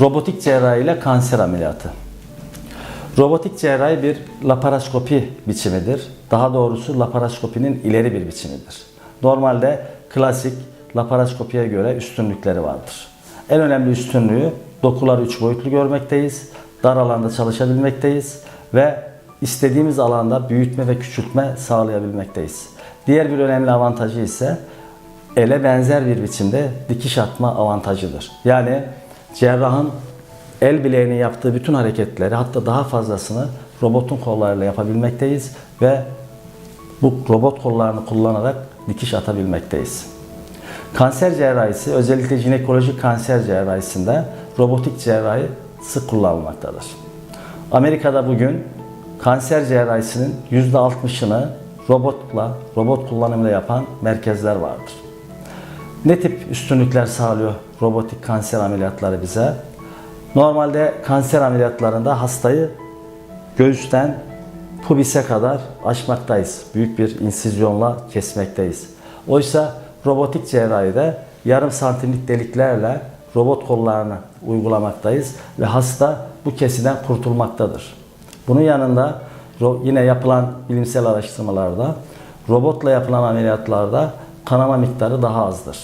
Robotik cerrahi ile kanser ameliyatı. Robotik cerrahi bir laparoskopi biçimidir. Daha doğrusu laparoskopinin ileri bir biçimidir. Normalde klasik laparoskopiye göre üstünlükleri vardır. En önemli üstünlüğü dokuları üç boyutlu görmekteyiz. Dar alanda çalışabilmekteyiz ve istediğimiz alanda büyütme ve küçültme sağlayabilmekteyiz. Diğer bir önemli avantajı ise ele benzer bir biçimde dikiş atma avantajıdır. Yani cerrahın el bileğinin yaptığı bütün hareketleri hatta daha fazlasını robotun kollarıyla yapabilmekteyiz ve bu robot kollarını kullanarak dikiş atabilmekteyiz. Kanser cerrahisi özellikle jinekolojik kanser cerrahisinde robotik cerrahi sık kullanılmaktadır. Amerika'da bugün kanser cerrahisinin %60'ını robotla, robot kullanımıyla yapan merkezler vardır. Ne tip üstünlükler sağlıyor robotik kanser ameliyatları bize? Normalde kanser ameliyatlarında hastayı göğüsten pubise kadar açmaktayız. Büyük bir insizyonla kesmekteyiz. Oysa robotik cerrahide yarım santimlik deliklerle robot kollarını uygulamaktayız ve hasta bu kesiden kurtulmaktadır. Bunun yanında yine yapılan bilimsel araştırmalarda robotla yapılan ameliyatlarda kanama miktarı daha azdır.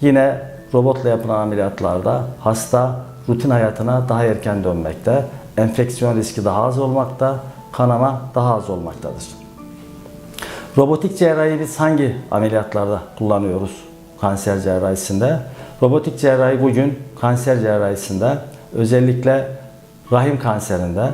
Yine robotla yapılan ameliyatlarda hasta rutin hayatına daha erken dönmekte, enfeksiyon riski daha az olmakta, kanama daha az olmaktadır. Robotik cerrahi biz hangi ameliyatlarda kullanıyoruz kanser cerrahisinde? Robotik cerrahi bugün kanser cerrahisinde özellikle rahim kanserinde,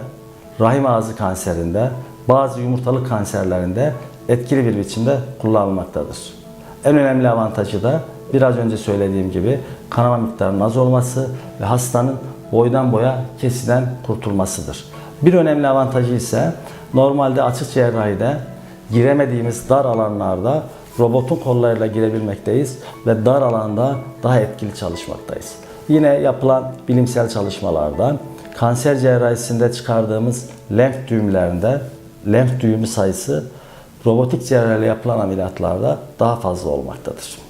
rahim ağzı kanserinde, bazı yumurtalık kanserlerinde etkili bir biçimde kullanılmaktadır. En önemli avantajı da biraz önce söylediğim gibi kanama miktarının az olması ve hastanın boydan boya kesiden kurtulmasıdır. Bir önemli avantajı ise normalde açık cerrahide giremediğimiz dar alanlarda robotun kollarıyla girebilmekteyiz ve dar alanda daha etkili çalışmaktayız. Yine yapılan bilimsel çalışmalarda kanser cerrahisinde çıkardığımız lenf düğümlerinde lenf düğümü sayısı robotik cerrahiyle yapılan ameliyatlarda daha fazla olmaktadır.